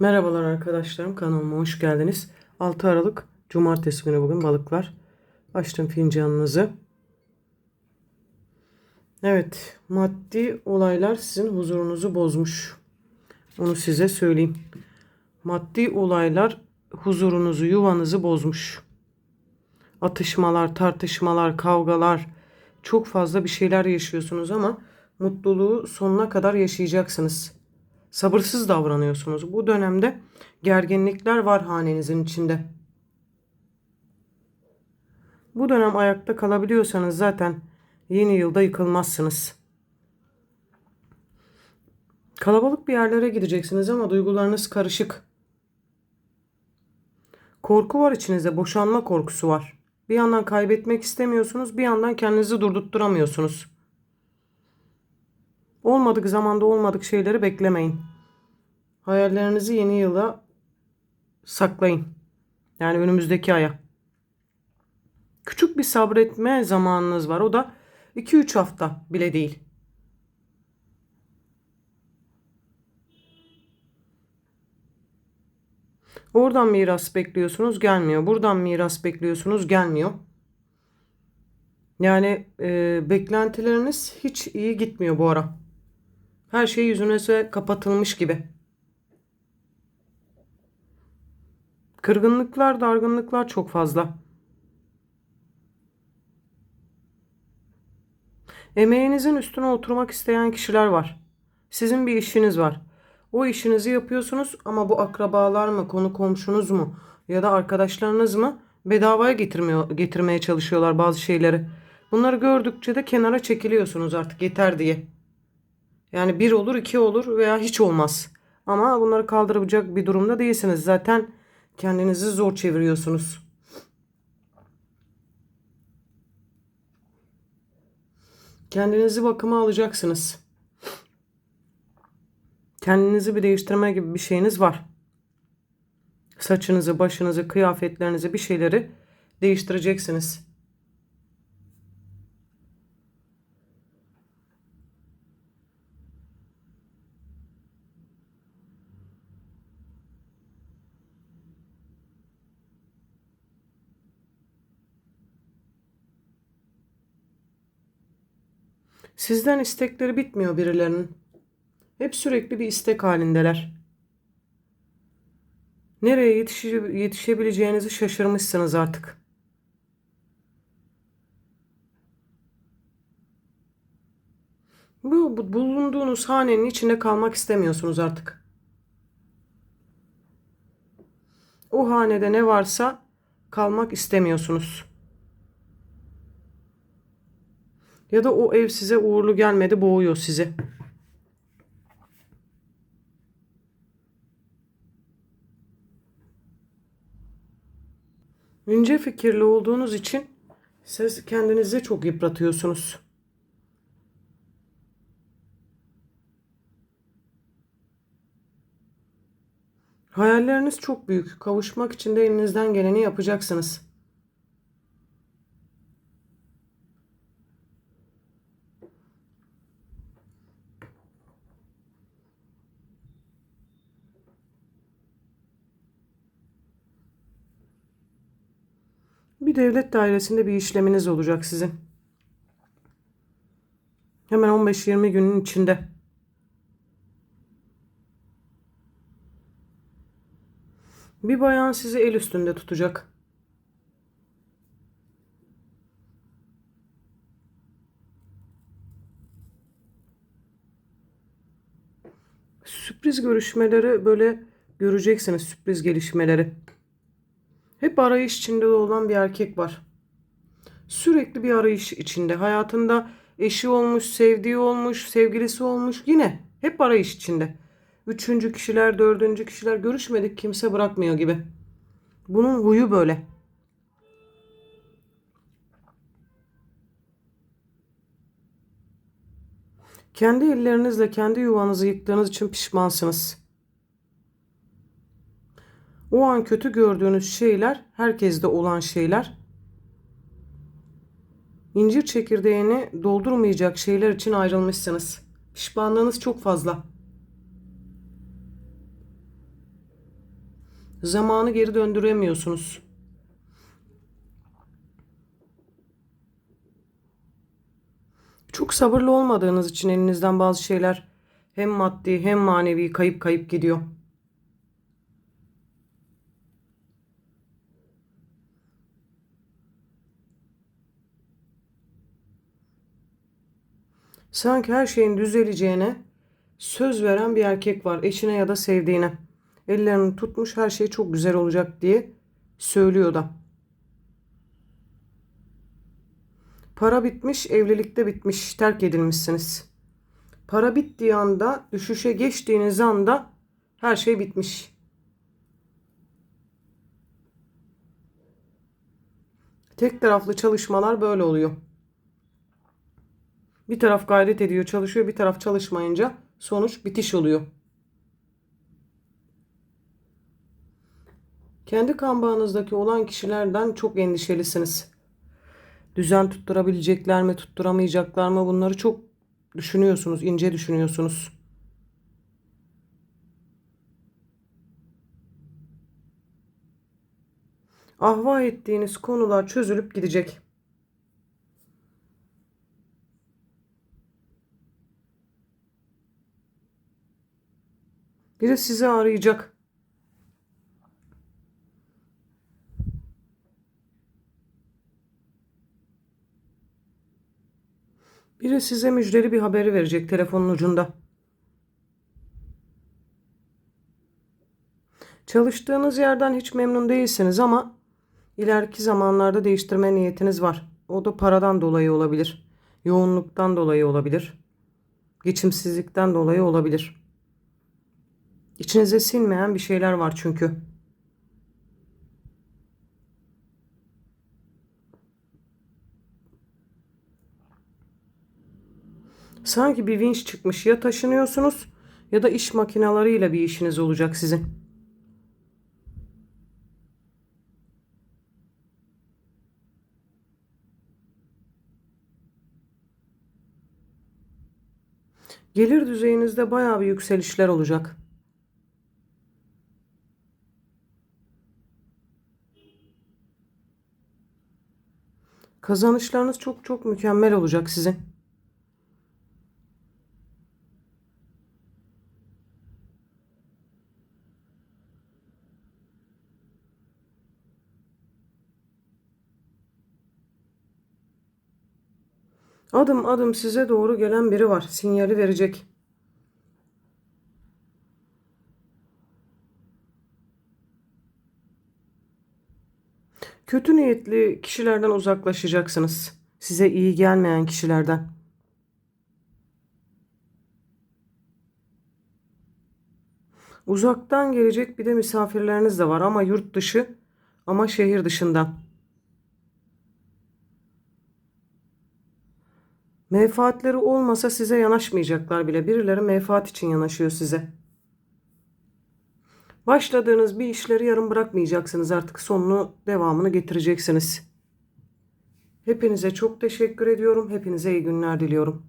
Merhabalar arkadaşlarım kanalıma hoş geldiniz. 6 Aralık Cumartesi günü bugün balıklar. Açtım fincanınızı. Evet maddi olaylar sizin huzurunuzu bozmuş. Onu size söyleyeyim. Maddi olaylar huzurunuzu yuvanızı bozmuş. Atışmalar, tartışmalar, kavgalar çok fazla bir şeyler yaşıyorsunuz ama mutluluğu sonuna kadar yaşayacaksınız sabırsız davranıyorsunuz. Bu dönemde gerginlikler var hanenizin içinde. Bu dönem ayakta kalabiliyorsanız zaten yeni yılda yıkılmazsınız. Kalabalık bir yerlere gideceksiniz ama duygularınız karışık. Korku var içinizde, boşanma korkusu var. Bir yandan kaybetmek istemiyorsunuz, bir yandan kendinizi durdurtturamıyorsunuz. Olmadık zamanda olmadık şeyleri beklemeyin. Hayallerinizi yeni yıla saklayın. Yani önümüzdeki aya. Küçük bir sabretme zamanınız var. O da 2-3 hafta bile değil. Oradan miras bekliyorsunuz gelmiyor. Buradan miras bekliyorsunuz gelmiyor. Yani e, beklentileriniz hiç iyi gitmiyor bu ara. Her şey yüzünüze kapatılmış gibi. Kırgınlıklar, dargınlıklar çok fazla. Emeğinizin üstüne oturmak isteyen kişiler var. Sizin bir işiniz var. O işinizi yapıyorsunuz ama bu akrabalar mı, konu komşunuz mu ya da arkadaşlarınız mı bedavaya getirmiyor, getirmeye çalışıyorlar bazı şeyleri. Bunları gördükçe de kenara çekiliyorsunuz artık yeter diye. Yani bir olur, iki olur veya hiç olmaz. Ama bunları kaldırabilecek bir durumda değilsiniz. Zaten kendinizi zor çeviriyorsunuz. Kendinizi bakıma alacaksınız. Kendinizi bir değiştirme gibi bir şeyiniz var. Saçınızı, başınızı, kıyafetlerinizi bir şeyleri değiştireceksiniz. Sizden istekleri bitmiyor birilerinin. Hep sürekli bir istek halindeler. Nereye yetişe, yetişebileceğinizi şaşırmışsınız artık. Bu, bu bulunduğunuz hanenin içinde kalmak istemiyorsunuz artık. O hanede ne varsa kalmak istemiyorsunuz. Ya da o ev size uğurlu gelmedi, boğuyor sizi. İnce fikirli olduğunuz için siz kendinizi çok yıpratıyorsunuz. Hayalleriniz çok büyük. Kavuşmak için de elinizden geleni yapacaksınız. Bir devlet dairesinde bir işleminiz olacak sizin. Hemen 15-20 günün içinde. Bir bayan sizi el üstünde tutacak. Sürpriz görüşmeleri böyle göreceksiniz sürpriz gelişmeleri. Hep arayış içinde olan bir erkek var. Sürekli bir arayış içinde. Hayatında eşi olmuş, sevdiği olmuş, sevgilisi olmuş. Yine hep arayış içinde. Üçüncü kişiler, dördüncü kişiler görüşmedik kimse bırakmıyor gibi. Bunun huyu böyle. Kendi ellerinizle kendi yuvanızı yıktığınız için pişmansınız. O an kötü gördüğünüz şeyler herkeste olan şeyler. İncir çekirdeğini doldurmayacak şeyler için ayrılmışsınız. Pişmanlığınız çok fazla. Zamanı geri döndüremiyorsunuz. Çok sabırlı olmadığınız için elinizden bazı şeyler hem maddi hem manevi kayıp kayıp gidiyor. Sanki her şeyin düzeleceğine söz veren bir erkek var eşine ya da sevdiğine. Ellerini tutmuş her şey çok güzel olacak diye söylüyor da. Para bitmiş, evlilikte bitmiş, terk edilmişsiniz. Para bittiği anda, düşüşe geçtiğiniz anda her şey bitmiş. Tek taraflı çalışmalar böyle oluyor. Bir taraf gayret ediyor, çalışıyor, bir taraf çalışmayınca sonuç bitiş oluyor. Kendi kan bağınızdaki olan kişilerden çok endişelisiniz. Düzen tutturabilecekler mi, tutturamayacaklar mı bunları çok düşünüyorsunuz, ince düşünüyorsunuz. Ahva ettiğiniz konular çözülüp gidecek. Biri sizi arayacak. Biri size müjdeli bir haberi verecek telefonun ucunda. Çalıştığınız yerden hiç memnun değilsiniz ama ileriki zamanlarda değiştirme niyetiniz var. O da paradan dolayı olabilir. Yoğunluktan dolayı olabilir. Geçimsizlikten dolayı olabilir. İçinize sinmeyen bir şeyler var çünkü. Sanki bir vinç çıkmış ya taşınıyorsunuz ya da iş makinalarıyla bir işiniz olacak sizin. Gelir düzeyinizde bayağı bir yükselişler olacak. Kazanışlarınız çok çok mükemmel olacak sizin. Adım adım size doğru gelen biri var. Sinyali verecek. Kötü niyetli kişilerden uzaklaşacaksınız. Size iyi gelmeyen kişilerden. Uzaktan gelecek bir de misafirleriniz de var ama yurt dışı ama şehir dışından. Menfaatleri olmasa size yanaşmayacaklar bile. Birileri menfaat için yanaşıyor size. Başladığınız bir işleri yarım bırakmayacaksınız artık sonunu devamını getireceksiniz. Hepinize çok teşekkür ediyorum. Hepinize iyi günler diliyorum.